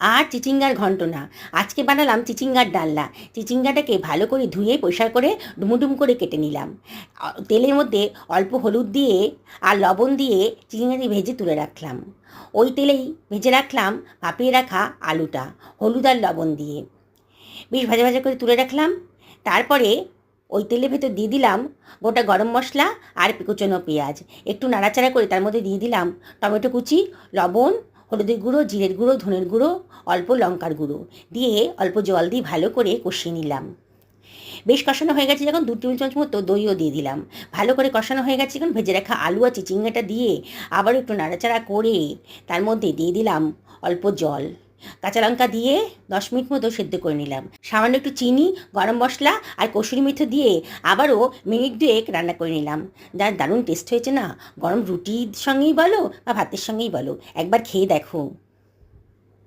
আর চিচিঙ্গার ঘন্ট না। আজকে বানালাম চিচিঙ্গার ডালনা। চিচিঙ্গাটাকে ভালো করে ধুয়ে পরিষ্কার করে ডুমুডুম করে কেটে নিলাম। তেলের মধ্যে অল্প হলুদ দিয়ে আর লবণ দিয়ে চিচিঙ্গাটি ভেজে তুলে রাখলাম। ওই তেলেই ভেজে রাখলাম ভাপিয়ে রাখা আলুটা, হলুদ আর লবণ দিয়ে। বেশ ভাজা ভাজা করে তুলে রাখলাম। তারপরে ওই তেলের ভেতর দিয়ে দিলাম গোটা গরম মশলা আর কুচনো পেঁয়াজ। একটু নাড়াচাড়া করে তার মধ্যে দিয়ে দিলাম টমেটো কুচি, লবণ হলুদের গুঁড়ো, জিরের গুঁড়ো, ধনের গুঁড়ো, অল্প লঙ্কার গুঁড়ো দিয়ে অল্প জল দিয়ে ভালো করে কষিয়ে নিলাম। বেশ কষানো হয়ে গেছে যখন দু টেবিল চামচ মতো দইও দিয়ে দিলাম। ভালো করে কষানো হয়ে গেছে যখন ভেজে রাখা আলু আর চিচিঙ্গাটা দিয়ে আবার একটু নাড়াচাড়া করে তার মধ্যে দিয়ে দিলাম অল্প জল। কাঁচা লঙ্কা দিয়ে দশ মিনিট মতো সেদ্ধ করে নিলাম। সামান্য একটু চিনি, গরম মশলা আর কসুরি মেথি দিয়ে আবারও মিনিট দুয়েক রান্না করে নিলাম। যার দারুণ টেস্ট হয়েছে না? গরম রুটির সঙ্গেই বলো বা ভাতের সঙ্গেই বলো। একবার খেয়ে দেখো।